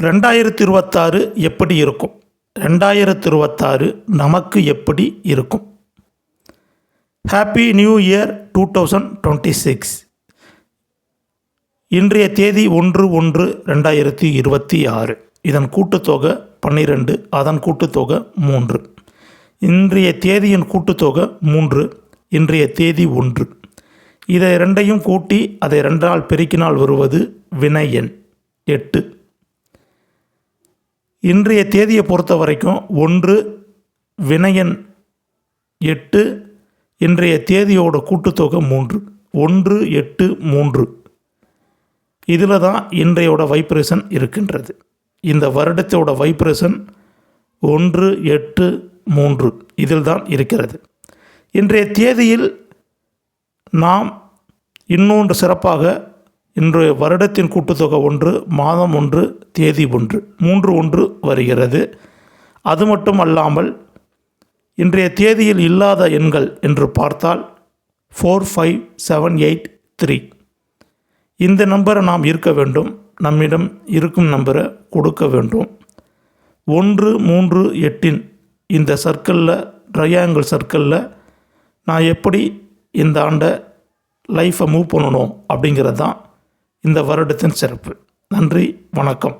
ரெண்டாயிரத்தி இருபத்தாறு எப்படி இருக்கும்? ரெண்டாயிரத்தி இருபத்தாறு நமக்கு எப்படி இருக்கும்? Happy new year two thousand twenty six இன்றைய தேதி ஒன்று ஒன்று ரெண்டாயிரத்தி இருபத்தி ஆறு. இதன் கூட்டுத்தொகை பன்னிரெண்டு அதன் கூட்டுத்தொகை மூன்று. இன்றைய தேதியின் கூட்டுத்தொகை மூன்று இன்றைய தேதி ஒன்று. இதை ரெண்டையும் கூட்டி அதை ரெண்டால் பெருக்கினால் வருவது வினை எண் எட்டு. இன்றைய தேதியை பொறுத்த வரைக்கும் ஒன்று வினயன் எட்டு இன்றைய தேதியோட கூட்டுத்தொகை மூன்று. ஒன்று எட்டு மூன்று. இதில் தான் இன்றையோட வைப்ரேஷன் இருக்கின்றது. இந்த வருடத்தோட வைப்ரேஷன் ஒன்று எட்டு மூன்று. இதில் தான் இருக்கிறது. இன்றைய தேதியில் நாம் இன்னொன்று சிறப்பாக இன்றைய வருடத்தின் கூட்டுத்தொகை ஒன்று மாதம் ஒன்று தேதி ஒன்று மூன்று ஒன்று வருகிறது. அது மட்டும் அல்லாமல் இன்றைய தேதியில் இல்லாத எண்கள் என்று பார்த்தால் four five seven eight three இந்த நம்பரை நாம் இருக்க வேண்டும். நம்மிடம் இருக்கும் நம்பரை கொடுக்க வேண்டும். ஒன்று மூன்று எட்டின் இந்த சர்க்கிளில் ட்ரையாங்கிள் சர்க்கிளில் நான் எப்படி இந்த ஆண்டை லைஃப்பை மூவ் பண்ணணும் அப்படிங்கிறது தான் இந்த வருடத்தின் சிறப்பு. நன்றி வணக்கம்.